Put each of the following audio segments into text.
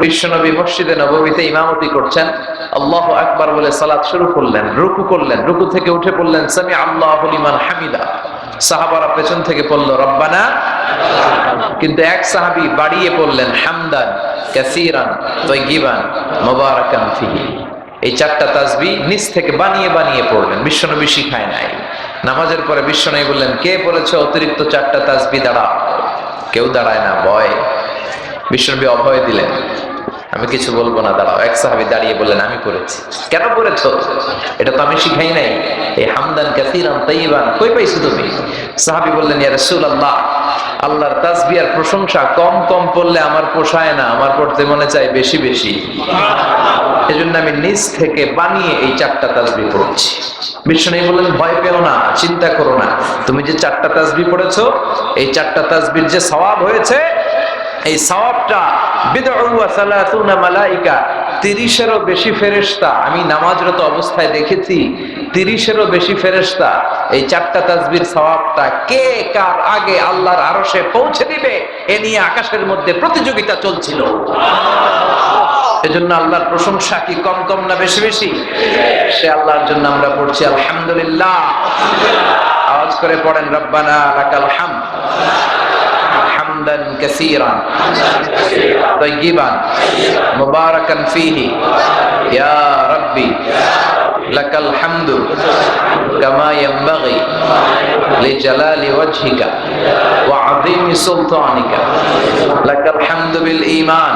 বিশ্বনবী মসজিদে নবমীতে ইমামতি করছেন। আল্লাহ আকবার বলে সালাত শুরু করলেন, রুকু করলেন, রুকু থেকে উঠে পড়লেন, সামি আল্লাহ লিমান হামিদা। সাহাবারা পেছন থেকে পড়ল, রব্বানা। কিন্তু এক সাহাবি বাড়িয়ে পড়লেন, হামদান, কাসিরান তৈগিবান মোবারকান ফিহি। এই চারটা তাসবি নিচ থেকে বানিয়ে বানিয়ে পড়লেন বিশ্বনবী শিখায় নাই। নামাজের পরে বিশ্বনবী বললেন, কে বলেছে অতিরিক্ত চারটা তাসবি দাঁড়া কেউ দাঁড়ায় না, ভয়। বিশ্বনবী অভয় দিলেন আমি কিছু বলব না, দাঁড়াও। এক সাহাবি দাঁড়িয়ে বললেন, আমি করেছি কেন করেছ এটা তো আমি শিখাই নাই। এই হামদান কাসিরান তাইবান কই পাইছো তুমি? সাহাবি বললেন, ইয়া রাসূলুল্লাহ, আল্লাহর তাসবিয়ার প্রশংসা কম কম পড়লে আমার পোষায় না, আমার পড়তে মনে চায় বেশি বেশি। এজন্য আমি নিজ থেকে বানিয়ে এই চারটা তাসবি পড়ছি। বিষ্ণু বললেন, ভয় পেও না, চিন্তা করো না। তুমি যে চারটা তাসবি পড়েছো, এই চারটা তাসবির যে সওয়াব হয়েছে, এই সওয়াবটা আকাশের মধ্যে প্রতিযোগিতা চলছিল। এজন্য আল্লাহর প্রশংসা কি কম কম না বেশি বেশি? সে আল্লাহর জন্য আমরা পড়ছি আলহামদুলিল্লাহ। আওয়াজ করে পড়েন, রব্বানা লাকাল হামদ। حمدا كثيرا طيبا مباركا فيه يا ربي لك الحمد كما ينبغي لجلال وجهك وعظيم سلطانك لك الحمد بالإيمان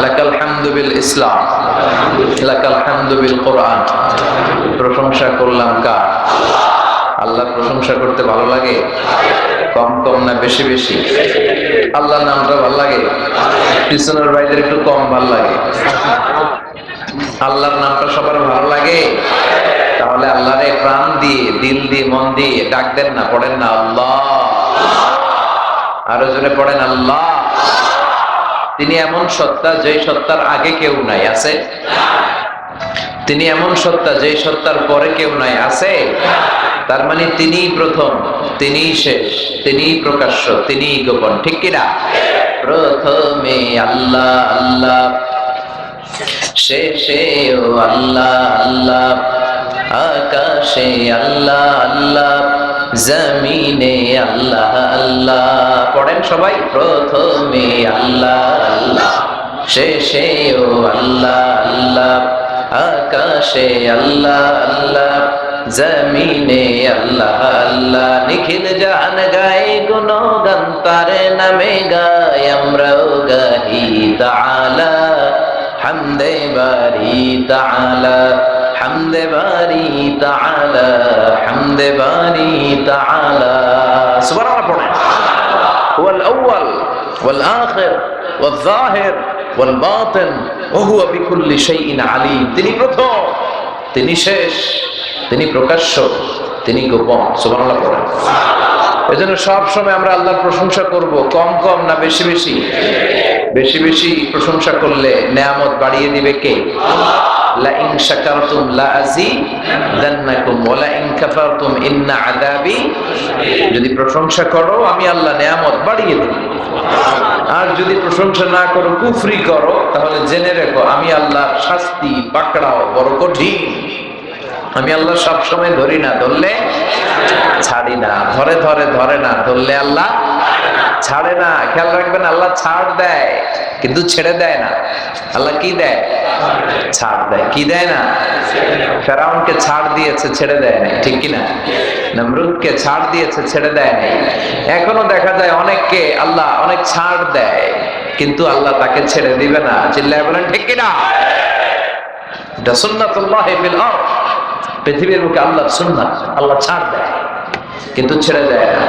لك الحمد بالإسلام لك الحمد بالقرآن প্রশংসা করলাম কার আল্লাহ প্রশংসা করতে ভালো লাগে কম কম না বেশি বেশি? আল্লাহর নামটা ভালো লাগে? পিছনের বাইদের একটু কম ভালো লাগে। আল্লাহর নামটা সবার ভালো লাগে। তাহলে আল্লাহরে প্রাণ দিয়ে, দিল দিয়ে, মন দিয়ে ডাক দেন না, পড়েন না, আল্লাহ। আরও জোরে পড়েন, আল্লাহ। তিনি এমন সত্তা যে সত্তার আগে কেউ নাই, আছে? তিনি এমন সত্তা যে সত্তার পরে কেউ নাই, আছে? তার মানে তিনি প্রথম তিনি শেষ তিনি প্রকাশ্য তিনি গোপন, ঠিক কিনা? প্রথমে আল্লাহ আল্লাহ। শেষে ও আল্লাহ আল্লাহ। আকাশে আল্লাহ আল্লাহ। জমিনে আল্লাহ আল্লাহ। পড়েন সবাই? প্রথমে আল্লাহ আল্লাহ। শেষে ও আল্লাহ আল্লাহ। আকাশে আল্লাহ আল্লাহ। জমিনে আল্লাহ আল্লাহ নিখিল জাহান গায়ে গুণ গান তারে নামে গায় আমরাও গাহি তাআলা হামদে বারি তাআলা হামদে বারি তাআলা হামদে বারি তাআলা সুবহানাল্লাহ পড়েন هو الأول والآخر والظاهر والباطن وهو بكل شيء عليم তিনি প্রথম তিনি শেষ তিনি প্রকাশ্য, তিনি গোপন, সুবহানাল্লাহ পড়েন। এজন্য সব সময় আমরা আল্লাহর প্রশংসা করব, কম কম না বেশি বেশি? বেশি বেশি প্রশংসা করলে নেয়ামত বাড়িয়ে দিবে কে? যদি প্রশংসা করো, আমি আল্লাহ নেয়ামত বাড়িয়ে দেব। আর যদি প্রশংসা না করো, কুফরি করো, তাহলে জেনে রেখো, আমি আল্লাহ শাস্তি, পাকড়াও বড় কঠিন। আমি আল্লাহ সব সময় ধরি না, ধরলে ছাড়ি না, ধরে ধরে ধরে না, ধরলে আল্লাহ ছাড়ে না। খেয়াল রাখবেন, আল্লাহ ছাড় দেয়, কিন্তু ছেড়ে দেয় না। আল্লাহ কি দেয়? ছাড় দেয়। কি দেয় না? ফেরাউনকে ছাড় দিয়েছে, ছেড়ে দেয় না ঠিক কিনা? নমরুদকে ছাড় দিয়েছে, ছেড়ে দেয় নাই। এখনও দেখা যায় অনেককে আল্লাহ অনেক ছাড় দেয়, কিন্তু আল্লাহ তাকে ছেড়ে দিবে না। চিল্লায় বলেন, ঠিক কিনা? এটা সুন্নাতুল্লাহ ফিল আরদ। পৃথিবীর মুখে আল্লাহ সুন্নাত আল্লাহ ছাড় দেয় কিন্তু ছেড়ে দেয় না।